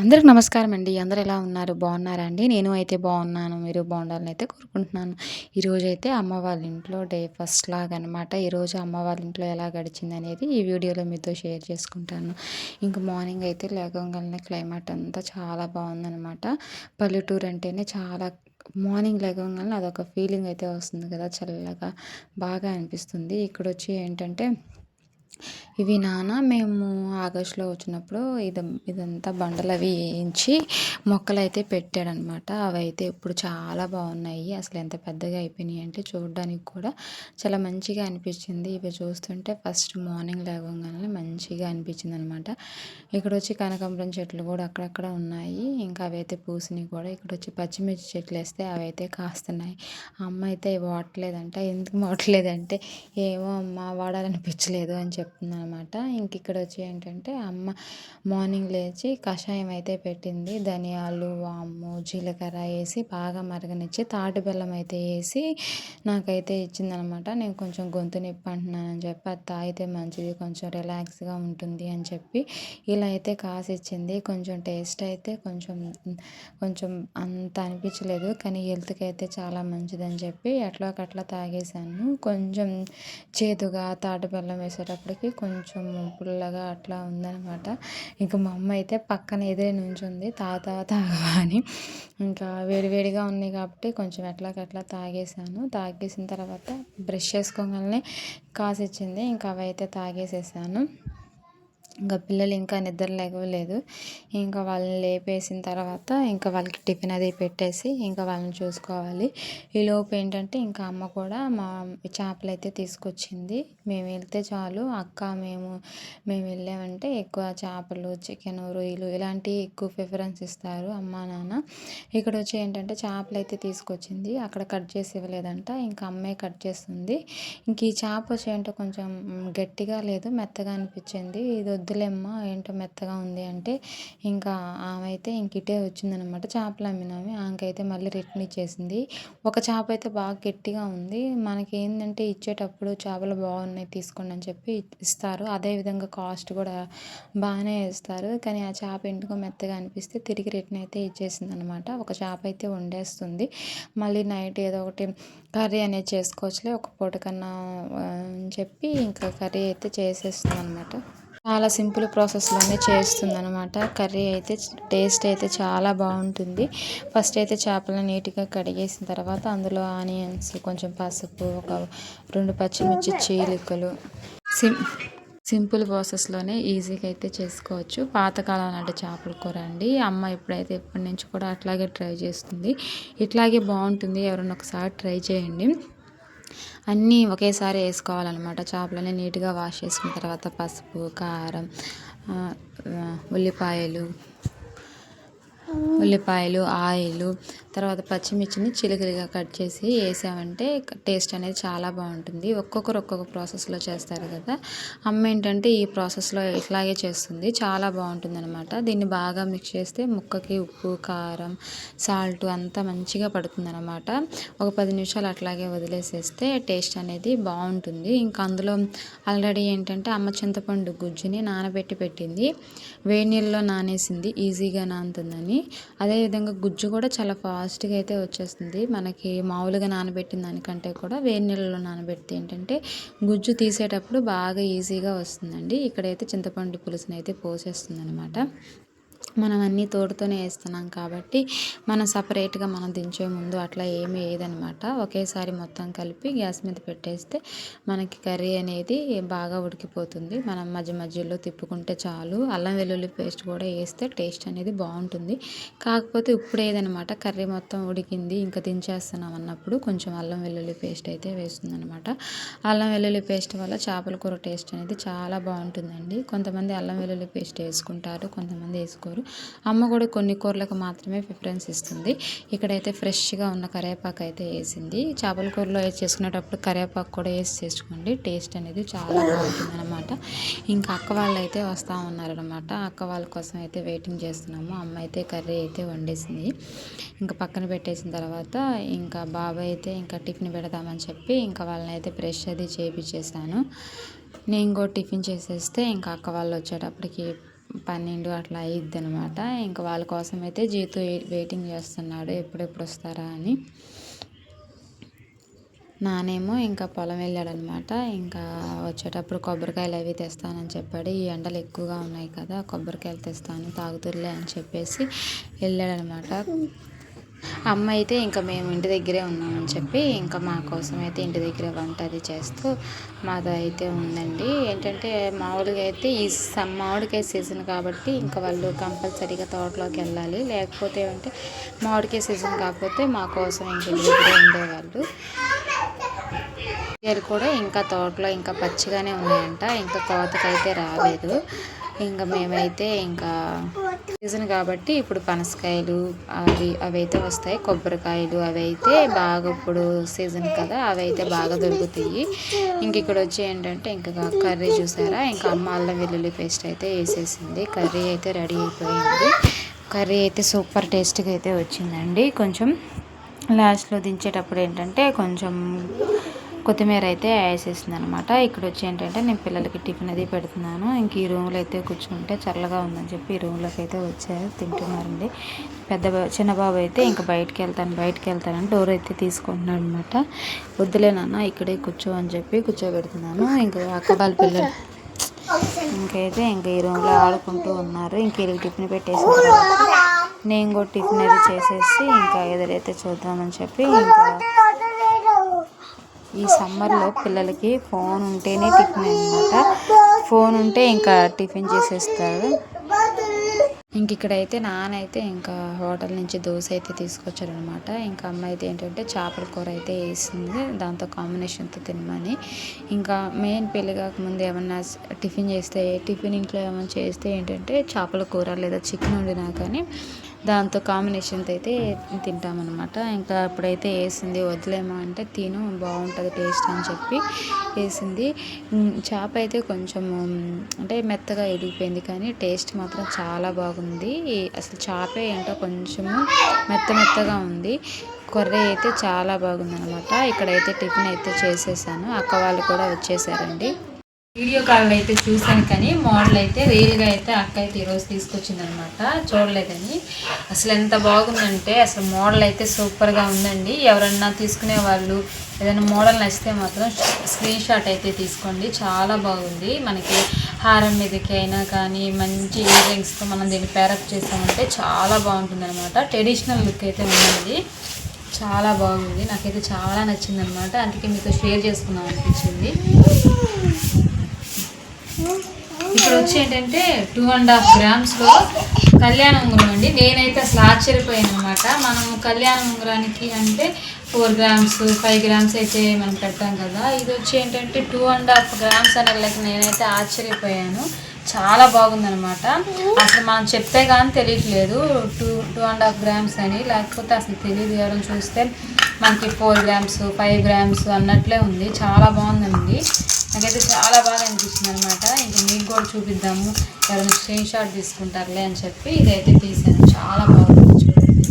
అందరికి నమస్కారం అండి. అందరు ఎలా ఉన్నారు? బాగున్నారా అండి? నేను అయితే బాగున్నాను. మీరు బాగుండాలని అయితే కోరుకుంటున్నాను. ఈరోజు అయితే అమ్మ వాళ్ళ ఇంట్లో డే ఫస్ట్ లాగా అనమాట ఈరోజు అమ్మ వాళ్ళ ఇంట్లో ఎలా గడిచింది అనేది ఈ వీడియోలో మీతో షేర్ చేసుకుంటాను. ఇంకా మార్నింగ్ అయితే లేకగానే క్లైమేట్ అంతా చాలా బాగుందనమాట పల్లెటూరు అంటేనే చాలా మార్నింగ్ లేకంగానే అదొక ఫీలింగ్ అయితే వస్తుంది కదా చల్లగా బాగా అనిపిస్తుంది. ఇక్కడ వచ్చి ఏంటంటే ఇవి నాన్న మేము ఆగస్టులో వచ్చినప్పుడు ఇది ఇదంతా బండలు అవి వేయించి మొక్కలు అయితే పెట్టాడనమాట. అవి అయితే ఇప్పుడు చాలా బాగున్నాయి. అసలు ఎంత పెద్దగా అయిపోయినాయి అంటే చూడడానికి కూడా చాలా మంచిగా అనిపించింది. ఇవి చూస్తుంటే ఫస్ట్ మార్నింగ్ లేవగానే మంచిగా అనిపించింది అనమాట ఇక్కడ వచ్చి కనకాంబరం చెట్లు కూడా అక్కడక్కడ ఉన్నాయి. ఇంకా అవి అయితే పూసినాయి కూడా ఇక్కడ వచ్చి పచ్చిమిర్చి చెట్లు వేస్తే అవి అయితే కాస్తున్నాయి. అమ్మ అయితే వాడలేదంట. ఎందుకు వాడలేదంటే ఏమో అమ్మ వాడాలనిపించలేదు అని చెప్పి చెప్తుంది అనమాట ఇంక ఇక్కడ వచ్చి ఏంటంటే అమ్మ మార్నింగ్ లేచి కషాయం అయితే పెట్టింది. ధనియాలు వాము జీలకర్ర వేసి బాగా మరగనిచ్చి తాటి బెల్లం అయితే వేసి నాకైతే ఇచ్చిందనమాట నేను కొంచెం గొంతు నొప్పి అంటున్నానని చెప్పి అది తాగితే మంచిది కొంచెం రిలాక్స్గా ఉంటుంది అని చెప్పి ఇలా అయితే కాసి ఇచ్చింది. కొంచెం టేస్ట్ అయితే కొంచెం కొంచెం అంత అనిపించలేదు కానీ హెల్త్కి అయితే చాలా మంచిదని చెప్పి ఎట్లా అట్లా తాగేసాను కొంచెం చేదుగా తాటి బెల్లం వచ్చేసరికి కొంచెం పుల్లగా అట్లా ఉందనమాట ఇంకా మా అమ్మ అయితే పక్కన ఎదురే నుంచుంది. తాత తాగవా అని ఇంకా వేడివేడిగా ఉన్నాయి కాబట్టి కొంచెం ఎట్లాగట్లా తాగేసాను. తాగేసిన తర్వాత బ్రష్ చేసుకోగానే కాసిచ్చింది ఇంకా అవి అయితే తాగేసేసాను. ఇంకా పిల్లలు ఇంకా నిద్ర లేవలేదు. ఇంకా వాళ్ళని లేపేసిన తర్వాత ఇంకా వాళ్ళకి టిఫిన్ అది పెట్టేసి ఇంకా వాళ్ళని చూసుకోవాలి. ఈ లోపు ఏంటంటే ఇంకా అమ్మ కూడా మా చేపలు అయితే తీసుకొచ్చింది. మేము వెళ్తే చాలు. అక్క మేము మేము వెళ్ళామంటే ఎక్కువ చేపలు చికెన్ రొయ్యలు ఇలాంటివి ఎక్కువ ప్రిఫరెన్స్ ఇస్తారు అమ్మ నాన్న. ఇక్కడ వచ్చి ఏంటంటే చేపలు అయితే తీసుకొచ్చింది. అక్కడ కట్ చేసి ఇవ్వలేదంట. ఇంకా అమ్మే కట్ చేస్తుంది. ఇంక ఈ చేప వచ్చి ఏంటో కొంచెం గట్టిగా లేదు మెత్తగా అనిపించింది. ఇది వద్దులేమ్మా ఏంటో మెత్తగా ఉంది అంటే ఇంకా ఆమె అయితే ఇంక ఇటే వచ్చిందనమాట చేపలు అమ్మినామే ఆమెకైతే మళ్ళీ రిటర్న్ ఇచ్చేసింది. ఒక చేప అయితే బాగా గట్టిగా ఉంది. మనకి ఏంటంటే ఇచ్చేటప్పుడు చేపలు బాగున్నాయి తీసుకోండి అని చెప్పి ఇస్తారు. అదేవిధంగా కాస్ట్ కూడా బాగానే ఇస్తారు. కానీ ఆ చేప ఎందుకో మెత్తగా అనిపిస్తే తిరిగి రిటర్న్ అయితే ఇచ్చేసింది అనమాట ఒక చేప అయితే వండేస్తుంది. మళ్ళీ నైట్ ఏదో ఒకటి కర్రీ అనేది చేసుకోవచ్చులే ఒక పూట కన్నా అని చెప్పి ఇంకా కర్రీ అయితే చేసేస్తుంది అనమాట చాలా సింపుల్ ప్రాసెస్లోనే చేస్తుంది అనమాట కర్రీ అయితే టేస్ట్ అయితే చాలా బాగుంటుంది. ఫస్ట్ అయితే చేపలను నీట్గా కడిగేసిన తర్వాత అందులో ఆనియన్స్ కొంచెం పసుపు ఒక రెండు పచ్చిమిర్చి చీలికలు. సిం సింపుల్ ప్రాసెస్లోనే ఈజీగా అయితే చేసుకోవచ్చు. పాతకాలం నాటి చేపల కూర అండి. అమ్మ ఇప్పుడైతే ఎప్పటి నుంచి కూడా అట్లాగే ట్రై చేస్తుంది. ఇట్లాగే బాగుంటుంది. ఎవరైనా ఒకసారి ట్రై చేయండి. అన్నీ ఒకేసారి వేసుకోవాలన్నమాట. చేపలని నీట్గా వాష్ చేసుకున్న తర్వాత పసుపు కారం ఉల్లిపాయలు ఉల్లిపాయలు ఆయిల్ తర్వాత పచ్చిమిర్చిని చిలుకలుగా కట్ చేసి వేసామంటే టేస్ట్ అనేది చాలా బాగుంటుంది. ఒక్కొక్కరు ఒక్కొక్క ప్రాసెస్లో చేస్తారు కదా. అమ్మ ఏంటంటే ఈ ప్రాసెస్లో ఇట్లాగే చేస్తుంది. చాలా బాగుంటుంది అనమాట దీన్ని బాగా మిక్స్ చేస్తే ముక్కకి ఉప్పు కారం సాల్ట్ అంతా మంచిగా పడుతుంది అనమాట ఒక పది నిమిషాలు అట్లాగే వదిలేసేస్తే టేస్ట్ అనేది బాగుంటుంది. ఇంకా అందులో ఆల్రెడీ ఏంటంటే అమ్మ చింతపండు గుజ్జుని నానబెట్టి పెట్టింది. వేడి నీళ్ళలో నానేసింది. ఈజీగా నానుతుందని. అదేవిధంగా గుజ్జు కూడా చాలా ఫాస్ట్గా అయితే వచ్చేస్తుంది. మనకి మామూలుగా నానబెట్టిన దానికంటే కూడా వేడి నీళ్ళలో నానబెడితే ఏంటంటే గుజ్జు తీసేటప్పుడు బాగా ఈజీగా వస్తుందండి. ఇక్కడైతే చింతపండు పులుసుని అయితే పోసేస్తుంది అనమాట మనం అన్నీ తోడుతోనే వేస్తున్నాం కాబట్టి మనం సపరేట్గా మనం దించే ముందు అట్లా ఏమీ వేయదనమాట ఒకేసారి మొత్తం కలిపి గ్యాస్ మీద పెట్టేస్తే మనకి కర్రీ అనేది బాగా ఉడికిపోతుంది. మనం మధ్య మధ్యలో తిప్పుకుంటే చాలు. అల్లం వెల్లుల్లి పేస్ట్ కూడా వేస్తే టేస్ట్ అనేది బాగుంటుంది. కాకపోతే ఇప్పుడు ఏదనమాట కర్రీ మొత్తం ఉడికింది ఇంకా దించేస్తున్నాం అన్నప్పుడు కొంచెం అల్లం వెల్లుల్లి పేస్ట్ అయితే వేస్తుంది అనమాట అల్లం వెల్లుల్లి పేస్ట్ వల్ల చేపల కూర టేస్ట్ అనేది చాలా బాగుంటుందండి. కొంతమంది అల్లం వెల్లుల్లి పేస్ట్ వేసుకుంటారు కొంతమంది వేసుకోరు. చేస్తారు. అమ్మ కూడా కొన్ని కూరలకు మాత్రమే ప్రిఫరెన్స్ ఇస్తుంది. ఇక్కడైతే ఫ్రెష్గా ఉన్న కరివేపాకు అయితే వేసింది. చేపల కూరలో చేసుకునేటప్పుడు కరివేపాకు కూడా వేసి చేసుకోండి. టేస్ట్ అనేది చాలా బాగుంటుంది అనమాట ఇంకా అక్క వాళ్ళు అయితే వస్తూ ఉన్నారనమాట అక్క వాళ్ళ కోసం అయితే వెయిటింగ్ చేస్తున్నాము. అమ్మ అయితే కర్రీ అయితే వండేసింది. ఇంకా పక్కన పెట్టేసిన తర్వాత ఇంకా బాబాయ్ అయితే ఇంకా టిఫిన్ పెడదామని చెప్పి ఇంకా వాళ్ళని అయితే బ్రష్ అది చేపించేసాను నేను కూడా టిఫిన్ చేసేస్తే ఇంకా అక్క వాళ్ళు వచ్చేటప్పటికి పన్నెండు అట్లా అయ్యిద్ది అనమాట ఇంకా వాళ్ళ కోసం అయితే జీతు వెయిటింగ్ చేస్తున్నాడు. ఎప్పుడెప్పుడు వస్తారా అని. నానేమో ఇంకా పొలం వెళ్ళాడనమాట ఇంకా వచ్చేటప్పుడు కొబ్బరికాయలు అవి తెస్తానని చెప్పాడు. ఈ ఎండలు ఎక్కువగా ఉన్నాయి కదా కొబ్బరికాయలు తెస్తాను తాగుతుర్లే అని చెప్పేసి వెళ్ళాడనమాట అమ్మ అయితే ఇంకా మేము ఇంటి దగ్గరే ఉన్నామని చెప్పి ఇంకా మా కోసం అయితే ఇంటి దగ్గర వంట అది చేస్తూ మాది అయితే ఉందండి. ఏంటంటే మామూలుగా అయితే ఈ మామిడికాయ సీజన్ కాబట్టి ఇంకా వాళ్ళు కంపల్సరీగా తోటలోకి వెళ్ళాలి. లేకపోతే అంటే మామిడికాయ సీజన్ కాకపోతే మా కోసం ఇంక ఇంటి దగ్గరే ఉండేవాళ్ళు. ఇయర్ కూడా ఇంకా తోటలో ఇంకా పచ్చిగానే ఉన్నాయంట. ఇంకా కోతకైతే రాలేదు. ఇంకా మేమైతే ఇంకా సీజన్ కాబట్టి ఇప్పుడు పనసకాయలు అవి అవి అయితే వస్తాయి కొబ్బరికాయలు అవి అయితే బాగా ఇప్పుడు సీజన్ కదా అవి అయితే బాగా దొరుకుతాయి. ఇంక ఇక్కడ వచ్చి ఏంటంటే ఇంకా కర్రీ చూసారా? ఇంకా అమ్మ అల్లం వెల్లుల్లి పేస్ట్ అయితే వేసేసింది. కర్రీ అయితే రెడీ అయిపోయింది. కర్రీ అయితే సూపర్ టేస్ట్గా అయితే వచ్చిందండి. కొంచెం లాస్ట్లో దించేటప్పుడు ఏంటంటే కొంచెం కొత్తిమీర అయితే వేసేసింది అనమాట ఇక్కడ వచ్చి ఏంటంటే నేను పిల్లలకి టిఫిన్ అది పెడుతున్నాను. ఇంక ఈ రూమ్లో అయితే కూర్చుంటే చల్లగా ఉందని చెప్పి ఈ రూమ్లోకి అయితే వచ్చారు తింటున్నారండి. పెద్ద చిన్న బాబు అయితే ఇంకా బయటకు వెళ్తాను బయటకు వెళ్తానని డోర్ అయితే తీసుకుంటున్నాడు అనమాట వద్దులే నాన్న ఇక్కడే కూర్చో అని చెప్పి కూర్చోబెడుతున్నాను. ఇంకా అక్క వాళ్ళ పిల్లలు ఇంకైతే ఇంకా ఈ రూమ్లో ఆడుకుంటూ ఉన్నారు. ఇంక వీళ్ళకి టిఫిన్ పెట్టేసి నేను కూడా టిఫిన్ అది చేసేసి ఇంకా ఎదురైతే చూద్దామని చెప్పి ఇంకా ఈ సమ్మర్లో పిల్లలకి ఫోన్ ఉంటేనే టిఫిన్ అనమాట ఫోన్ ఉంటే ఇంకా టిఫిన్ చేసేస్తారు. ఇంక ఇక్కడైతే నాన్న అయితే ఇంకా హోటల్ నుంచి దోశ అయితే తీసుకొచ్చారనమాట ఇంకా అమ్మ అయితే ఏంటంటే చేపల కూర అయితే వేసింది. దాంతో కాంబినేషన్తో తినమని. ఇంకా మెయిన్ పెళ్ళి కాకముందు ఏమన్నా టిఫిన్ చేస్తే టిఫిన్ ఇంట్లో ఏమైనా చేస్తే ఏంటంటే చేపల కూర లేదా చికెన్ వండినా కానీ దాంతో కాంబినేషన్తో అయితే తింటామన్నమాట. ఇంకా అప్పుడైతే వేసింది వదిలేమా అంటే తిను బాగుంటుంది టేస్ట్ అని చెప్పి వేసింది. చేప అయితే కొంచెం అంటే మెత్తగా ఎదిగిపోయింది కానీ టేస్ట్ మాత్రం చాలా బాగుంది. అసలు చేపే ఏంటో కొంచెము మెత్త మెత్తగా ఉంది. కొర్రీ అయితే చాలా బాగుందనమాట ఇక్కడైతే టిఫిన్ అయితే చేసేసాను. అక్క వాళ్ళు కూడా వచ్చేసారండి. వీడియో కాల్ అయితే చూసాను కానీ మోడల్ అయితే రియల్గా అయితే అక్క అయితే ఈరోజు తీసుకొచ్చింది అనమాట చూడలేదని. అసలు ఎంత బాగుందంటే అసలు మోడల్ అయితే సూపర్గా ఉందండి. ఎవరన్నా తీసుకునే వాళ్ళు ఏదైనా మోడల్ నచ్చితే మాత్రం స్క్రీన్ షాట్ అయితే తీసుకోండి. చాలా బాగుంది. మనకి హారం మీదకి అయినా కానీ మంచి ఇయర్రింగ్స్తో మనం దీన్ని పేరప్ చేసామంటే చాలా బాగుంటుంది అనమాట ట్రెడిషనల్ లుక్ అయితే ఉంది చాలా బాగుంది. నాకైతే చాలా నచ్చింది అనమాట అందుకే మీతో షేర్ చేసుకుందాం అనిపించింది. ఇప్పుడు వచ్చి ఏంటంటే టూ అండ్ హాఫ్ గ్రామ్స్లో కళ్యాణ ఉంగరం అండి. నేనైతే అసలు ఆశ్చర్యపోయాను అనమాట మనం కళ్యాణ ఉంగరానికి అంటే ఫోర్ గ్రామ్స్ ఫైవ్ గ్రామ్స్ అయితే మనం పెడతాం కదా. ఇది వచ్చి ఏంటంటే టూ అండ్ హాఫ్ గ్రామ్స్ అనే నేనైతే ఆశ్చర్యపోయాను. చాలా బాగుందనమాట అసలు మనం చెప్తే కానీ తెలియట్లేదు. Two two and half grams అని. లేకపోతే అసలు తెలియదు. ఎవరైనా చూస్తే మనకి ఫోర్ గ్రామ్స్ ఫైవ్ గ్రామ్స్ అన్నట్లే ఉంది. చాలా బాగుందండి. నాకైతే చాలా బాగా అనిపించింది అనమాట ఇంకా మీకు కూడా చూపిద్దాము. ఎవరైనా స్క్రీన్ షాట్ తీసుకుంటారులే అని చెప్పి ఇదైతే తీసాను. చాలా బాగుంది చూడండి.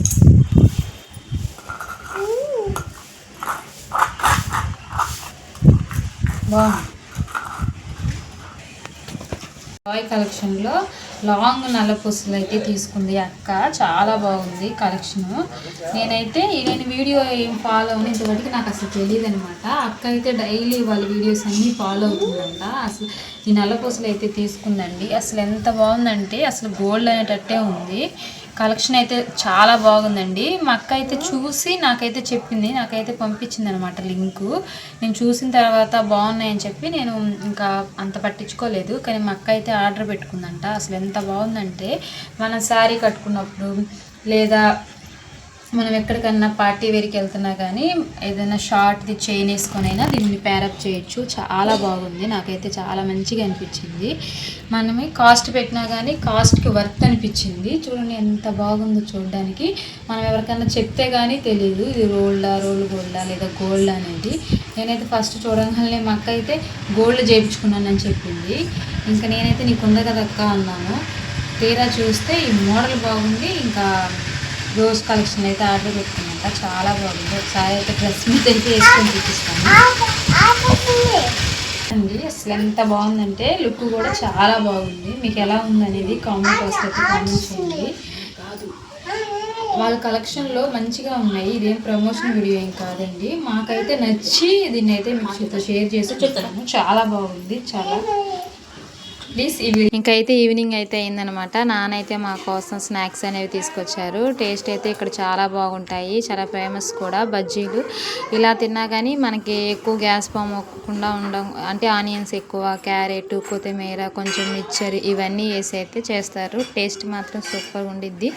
బాగుంది. బాయ్ కలెక్షన్లో లాంగ్ నల్ల పూసలు అయితే తీసుకుంది అక్క. చాలా బాగుంది కలెక్షను. నేనైతే నేను వీడియో ఏం ఫాలో అవును ఇంతవరకు నాకు అసలు తెలియదు అనమాట అక్క అయితే డైలీ వాళ్ళ వీడియోస్ అన్నీ ఫాలో అవుతుందంట. అసలు ఈ నల్ల పూసలు అయితే తీసుకుందండి. అసలు ఎంత బాగుందంటే అసలు గోల్డ్ అనేటట్టే ఉంది. కలెక్షన్ అయితే చాలా బాగుందండి. మా అక్క అయితే చూసి నాకైతే చెప్పింది నాకైతే పంపించింది అనమాట లింకు. నేను చూసిన తర్వాత బాగున్నాయని చెప్పి నేను ఇంకా అంత పట్టించుకోలేదు. కానీ మా అక్క అయితే ఆర్డర్ పెట్టుకుందంట. అసలు ఎంత బాగుందంటే మనం శారీ కట్టుకున్నప్పుడు లేదా మనం ఎక్కడికన్నా పార్టీ వేరికి వెళ్తున్నా కానీ ఏదైనా షార్ట్ది చైన్ వేసుకొని అయినా దీన్ని ప్యారప్ చేయొచ్చు. చాలా బాగుంది. నాకైతే చాలా మంచిగా అనిపించింది. మనమే కాస్ట్ పెట్టినా కానీ కాస్ట్కి వర్త్ అనిపించింది. చూడండి ఎంత బాగుందో చూడడానికి. మనం ఎవరికైనా చెప్తే కానీ తెలియదు ఇది రోల్డా రోల్ గోల్డా లేదా గోల్డ్ అనేది. నేనైతే ఫస్ట్ చూడగానే మా అక్క అయితే గోల్డ్ చేయించుకున్నానని చెప్పింది. ఇంకా నేనైతే నీకు ఉంది కదా అక్క అన్నాను. తీరా చూస్తే ఈ మోడల్ బాగుంది. ఇంకా రోజ్ కలెక్షన్ అయితే ఆర్డర్ పెట్టుకున్నాక చాలా బాగుంది. ఒకసారి అయితే డ్రెస్ మీద అయితే వేసుకొని చూపిస్తాను. అండి అసలు ఎంత బాగుందంటే లుక్ కూడా చాలా బాగుంది. మీకు ఎలా ఉందనేది కామెంట్ వస్తే కామెంట్ చేయండి. వాళ్ళ కలెక్షన్లో మంచిగా ఉన్నాయి. ఇదేం ప్రమోషన్ వీడియో ఏం కాదండి. మాకైతే నచ్చి దీన్ని అయితే మీకు షేర్ చేసి చెప్తాము చాలా బాగుంది. చాలా ప్లీజ్ ఈవినింగ్ వీడియో ఇంకైతే ఈవినింగ్ అయితే అయిందనమాట. నానైతే మా కోసం స్నాక్స్ అనేవి తీసుకొచ్చారు. టేస్ట్ అయితే ఇక్కడ చాలా బాగుంటాయి. చాలా ఫేమస్ కూడా బజ్జీలు. ఇలా తిన్నా కానీ మనకి ఎక్కువ గ్యాస్ ఫామ్ అవ్వకుండా ఉండడం అంటే ఆనియన్స్ ఎక్కువ క్యారెట్ కొత్తిమీర కొంచెం మిక్చర్ ఇవన్నీ వేసి అయితే చేస్తారు. టేస్ట్ మాత్రం సూపర్ ఉండిద్ది.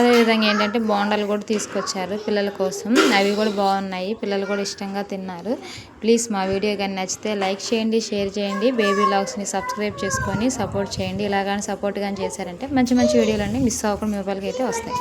అదేవిధంగా ఏంటంటే బోండాలు కూడా తీసుకొచ్చారు పిల్లల కోసం. అవి కూడా బాగున్నాయి. పిల్లలు కూడా ఇష్టంగా తిన్నారు. ప్లీజ్ మా వీడియో కానీ నచ్చితే లైక్ చేయండి షేర్ చేయండి బేబీ లాగ్స్ని సబ్స్క్రైబ్ చేసుకొని సపోర్ట్ చేయండి. ఇలా కానీ సపోర్ట్ కానీ చేశారంటే మంచి మంచి వీడియోలన్నీ మిస్ అవ్వకుండా మీ మొబైల్కి అయితే వస్తాయి.